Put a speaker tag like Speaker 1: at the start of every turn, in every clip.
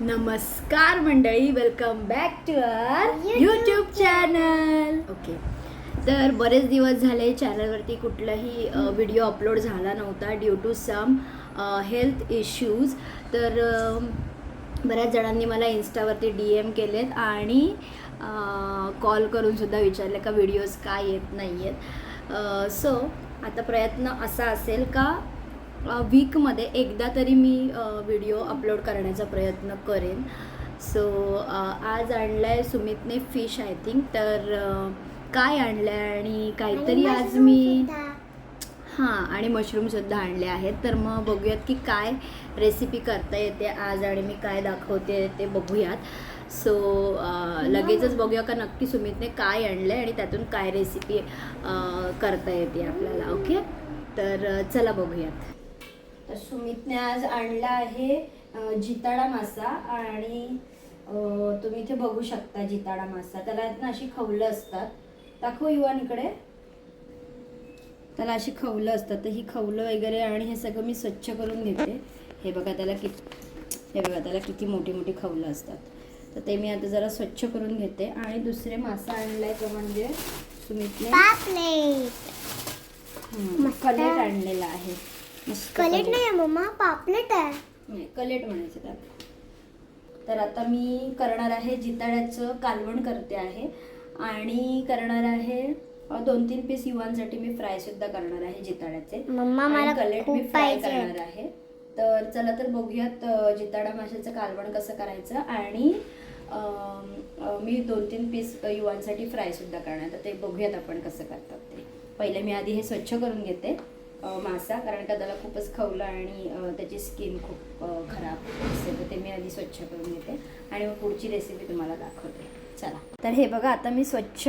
Speaker 1: नमस्कार मंडळी welcome back to
Speaker 2: YouTube
Speaker 1: YouTube channel okay तर बरेच दिवस झाले चॅनलवरती कुठलाही व्हिडिओ अपलोड झाला नव्हता due to some health issues तर बऱ्याच जणांनी मला इन्स्टावरती डी एम केलेत आणि कॉल करून सुद्धा विचारले का व्हिडिओज का येत नाही आहेत सो आता प्रयत्न असा असेल का वीकमध्ये एकदा तरी मी व्हिडिओ अपलोड करण्याचा प्रयत्न करेन. सो आज आणलं आहे सुमितने फिश आय थिंक तर काय आणलं आहे आणि काहीतरी आज मी हां आणि मशरूमसुद्धा आणले आहेत. तर मग बघूयात की काय रेसिपी करता येते आज आणि मी काय दाखवते ते बघूयात. सो लगेचच बघूया का नक्की सुमितने काय आणलं आहे आणि त्यातून काय रेसिपी करता येते आपल्याला. ओके तर चला बघूयात. तर सुमितने आज आणला आहे जिताडा मासा आणि तुम्ही इथे बघू शकता जिताडा मासा. त्याला आहेत ना अशी खवलं असतात. दाखव युवान इकडे. त्याला अशी खवलं असतात. तर ही खवलं वगैरे आणि हे सगळं मी स्वच्छ करून घेते. हे बघा त्याला किती हे बघा त्याला किती मोठी मोठी खवलं असतात. तर ते मी आता जरा स्वच्छ करून घेते. आणि दुसरे मासा आणलाय तो म्हणजे सुमितने. कलेट आणलेला आहे. मस्त
Speaker 2: कलेट. नाही आहे मम्मा पापलेट आहे.
Speaker 1: नाही कलेट म्हणायचं त्याला. तर आता मी करणार आहे जिताड्याचं कालवण करते आहे. आणि करणार आहे अ, दोन तीन पीस युवांसाठी मी फ्राय सुद्धा करणार आहे जिताड्याचे.
Speaker 2: मम्मा
Speaker 1: आणि
Speaker 2: मला
Speaker 1: कलेट मी फ्राय
Speaker 2: पाहिजे.
Speaker 1: करणार आहे. तर चला तर बघूयात अ, जिताडा माशाचं कालवण कसं करायचं. आणि अम, अ, मी दोन तीन पीस युवांसाठी फ्राय सुद्धा करणार तर ते बघूयात आपण कसं करतात ते. पहिले मी आधी हे स्वच्छ करून घेते. मासा कारण का त्याला खूपच खवलं आणि त्याची स्किन खूप खराब असते. तर ते मी आधी स्वच्छ करून घेते. आणि मग पुढची रेसिपी तुम्हाला दाखवते. चला. तर हे बघा आता मी स्वच्छ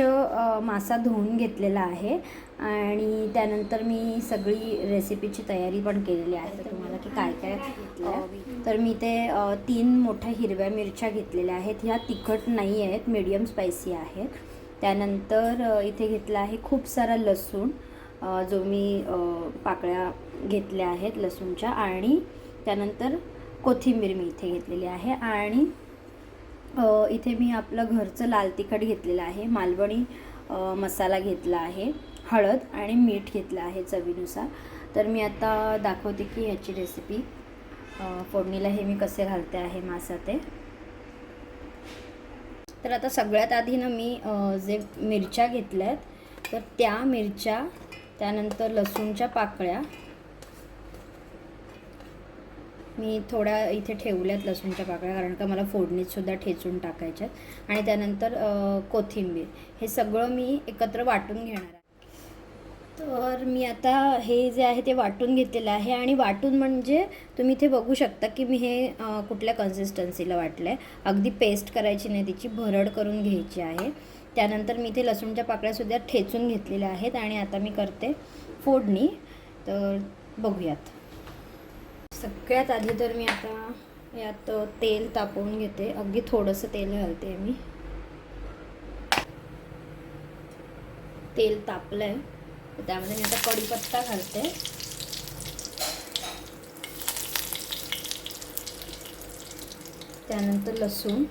Speaker 1: मासा धुवून घेतलेला आहे. आणि त्यानंतर मी सगळी रेसिपीची तयारी पण केलेली आहे. तर तुम्हाला की काय काय घेतलं तर मी ते तीन मोठ्या हिरव्या मिरच्या घेतलेल्या आहेत. ह्या तिखट नाही आहेत मीडियम स्पायसी आहेत. त्यानंतर इथे घेतला आहे खूप सारा लसूण. जो मी पाकळ्या घेतल्या आहेत लसूणच्या आणि त्यानंतर कोथिंबीर मी इथे घेतलेली आहे आणि इथे मी आपलं घरचं लाल तिखट घेतलेलं आहे मालवणी मसाला घेतला आहे हळद आणि मीठ घेतलं आहे चवीनुसार. तर मी आता दाखवते की ह्याची रेसिपी फोडणीला हे मी कसे घालते आहे मासा ते तर आता सगळ्यात आधी ना मी जे मिरच्या घेतल्या आहेत तर त्या मिरच्या त्यानंतर लसूणच्या पाकळ्या. मी थोड्या इथे ठेवल्यात लसूणच्या पाकळ्या कारण का मला फोडणीतसुद्धा ठेचून टाकायच्यात आणि त्यानंतर कोथिंबीर. हे सगळं मी एकत्र वाटून घेणार आहे. तर मी आता हे जे आहे ते वाटून घेतलेलं आहे. आणि वाटून म्हणजे तुम्ही इथे बघू शकता की मी हे कुठल्या कन्सिस्टन्सीला वाटलं आहे अगदी पेस्ट करायची नाही तिची भरड करून घ्यायची आहे. त्यानंतर मी इथे लसूणच्या पाकळ्यासुद्धा ठेचून घेतलेल्या आहेत आणि आता मी करते फोडणी. तर बघूयात. सगळ्यात आधी तर मी आता यात तेल तापवून घेते. अगदी थोडंसं तेल घालते मी. तेल तापलं आहे त्यामध्ये मी आता कढीपत्ता घालते. त्यानंतर लसूण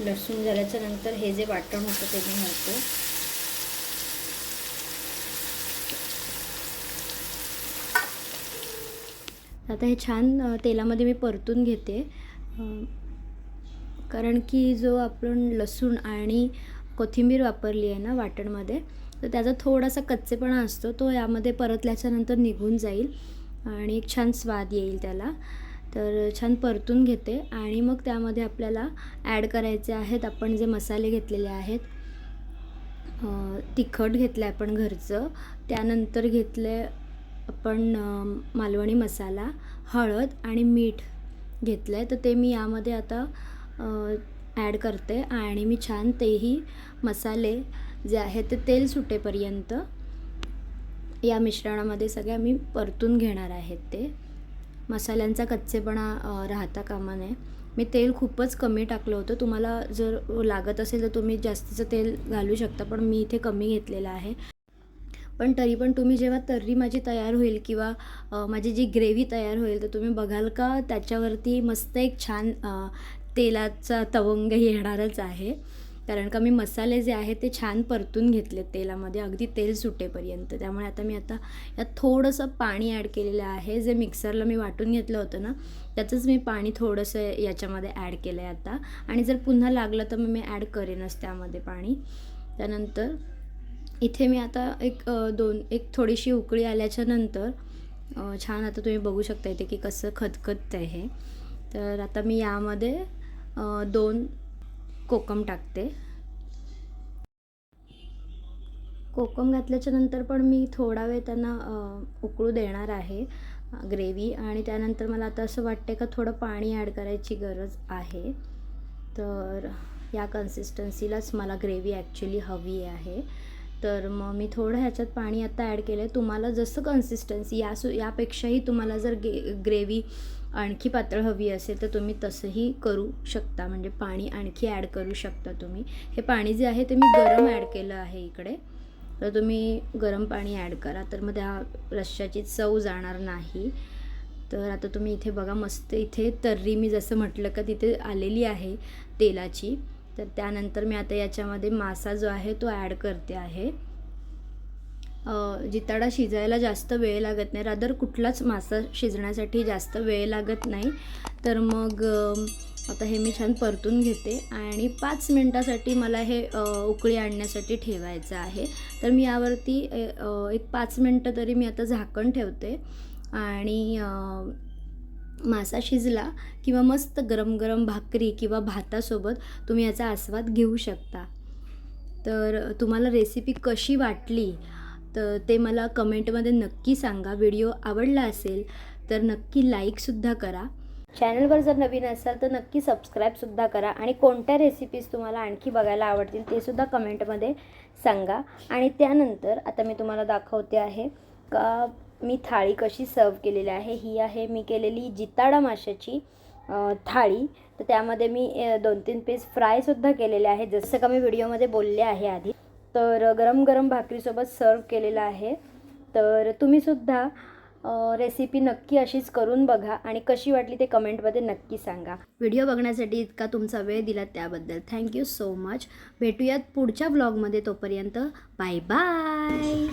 Speaker 1: लसूण झाल्याच्यानंतर हे जे वाटण होतं ते मी घालतो. आता हे छान तेलामध्ये मी परतून घेते. कारण की जो आपण लसूण आणि कोथिंबीर वापरली आहे ना वाटणमध्ये तर त्याचा थोडासा कच्चेपणा असतो तो यामध्ये परतल्याच्यानंतर निघून जाईल आणि एक छान स्वाद येईल त्याला. तर छान परतून घेते आणि मग त्यामध्ये आपल्याला ॲड करायचे आहेत आपण जे मसाले घेतलेले आहेत. तिखट घेतलं आहे आपण घरचं. त्यानंतर घेतले आपण मालवणी मसाला हळद आणि मीठ घेतलं आहे तर ते मी यामध्ये आता ॲड करते आणि मी छान तेही मसाले जे आहेत ते तेल सुटेपर्यंत या मिश्रणामध्ये सगळ्या मी परतून घेणार आहेत ते. मसाल्यांचा कच्चेपणा राहता कामा नये मी तेल खूपच कमी टाकलं होतं. तुम्हाला जर लागत असेल तर तुम्ही जास्तीचं तेल घालू शकता पण मी इथे कमी घेतलेलं आहे. पण तरी पण तुम्ही जेव्हा तर्री माझी तयार होईल किंवा माझी जी ग्रेव्ही तयार होईल तर तुम्ही बघाल का त्याच्यावरती मस्त एक छान तेलाचा तवंग येणारच आहे. कारण का मी मसाले जे आहेत ते छान परतून घेतले तेलामध्ये. अगदी तेल सुटेपर्यंत. त्यामुळे आता मी आता यात थोडंसं पाणी ॲड केलेलं आहे. जे मिक्सरला मी वाटून घेतलं होतं ना त्याचंच मी पाणी थोडंसं याच्यामध्ये ॲड केलं आहे आता. आणि जर पुन्हा लागलं तर मग मी ॲड करेनच त्यामध्ये पाणी. त्यानंतर इथे मी आता एक दोन एक थोडीशी उकळी आल्याच्यानंतर छान आता तुम्ही बघू शकता इथे की कसं खतखत आहे तर आता मी यामध्ये दोन कोकम टाकते. कोकम घातल्याच्या नंतर पण मी थोडा वेळ त्यांना उकळू देणार आहे ग्रेव्ही. आणि त्यानंतर मला आता असं वाटते का थोडं पाणी ॲड करायची गरज आहे. तर या कन्सिस्टन्सीलाच मला ग्रेव्ही ॲक्च्युली हवी आहे. तर मग मी थोडं ह्याच्यात पाणी आता ॲड केलं आहे तुम्हाला जसं कन्सिस्टन्सी या सु यापेक्षाही तुम्हाला जर गे ग्रेव्ही आणखी पातळ हवी असेल तर तुम्ही तसंही करू शकता. म्हणजे पाणी आणखी ॲड करू शकता तुम्ही. हे पाणी जे आहे ते मी गरम ॲड केलं आहे इकडे. तर तुम्ही गरम पाणी ॲड करा. तर मग त्या रश्श्याची चव जाणार नाही. तर आता तुम्ही इथे बघा मस्त इथे तर्री मी जसं म्हटलं का तिथे आलेली आहे तेलाची. तर त्यानंतर मी आता याच्यामध्ये मासा जो आहे तो ॲड करते आहे. जिताडा शिजायला जास्त वेळ लागत नाही. रादर कुठलाच मासा शिजण्यासाठी जास्त वेळ लागत नाही. तर मग आता हे मी छान परतून घेते आणि पाच मिनटासाठी मला हे उकळी आणण्यासाठी ठेवायचं आहे. तर मी यावरती एक पाच मिनटं तरी मी आता झाकण ठेवते आणि मासा शिजला किंवा मस्त गरम गरम भाकरी किंवा भातासोबत तुम्ही याचा आस्वाद घेऊ शकता. तर तुम्हाला रेसिपी कशी वाटली? तर ते मला कमेंटमध्ये नक्की सांगा. व्हिडिओ आवडला असेल तर नक्की लाईकसुद्धा करा. चॅनलवर जर नवीन असाल तर नक्की सबस्क्राईबसुद्धा करा आणि कोणत्या रेसिपीज तुम्हाला आणखी बघायला आवडतील ते सुद्धा कमेंटमध्ये सांगा. आणि त्यानंतर आता मी तुम्हाला दाखवते आहे का मी थाळी कशी सर्व केलेली आहे. ही आहे मी केलेली जिताडा माशाची थाळी. तर त्यामध्ये मी दोन तीन पीस फ्रायसुद्धा केलेले आहे. जसं का मी व्हिडिओमध्ये बोलले आहे आधी. तर गरम गरम भाकरीसोबत सर्व केलेलं आहे. तर तुम्हीसुद्धा रेसिपी नक्की अशीच करून बघा आणि कशी वाटली ते कमेंटमध्ये नक्की सांगा. व्हिडिओ बघण्यासाठी इतका तुमचा वेळ दिला त्याबद्दल थँक्यू सो मच भेटूयात पुढच्या ब्लॉगमध्ये तोपर्यंत बाय बाय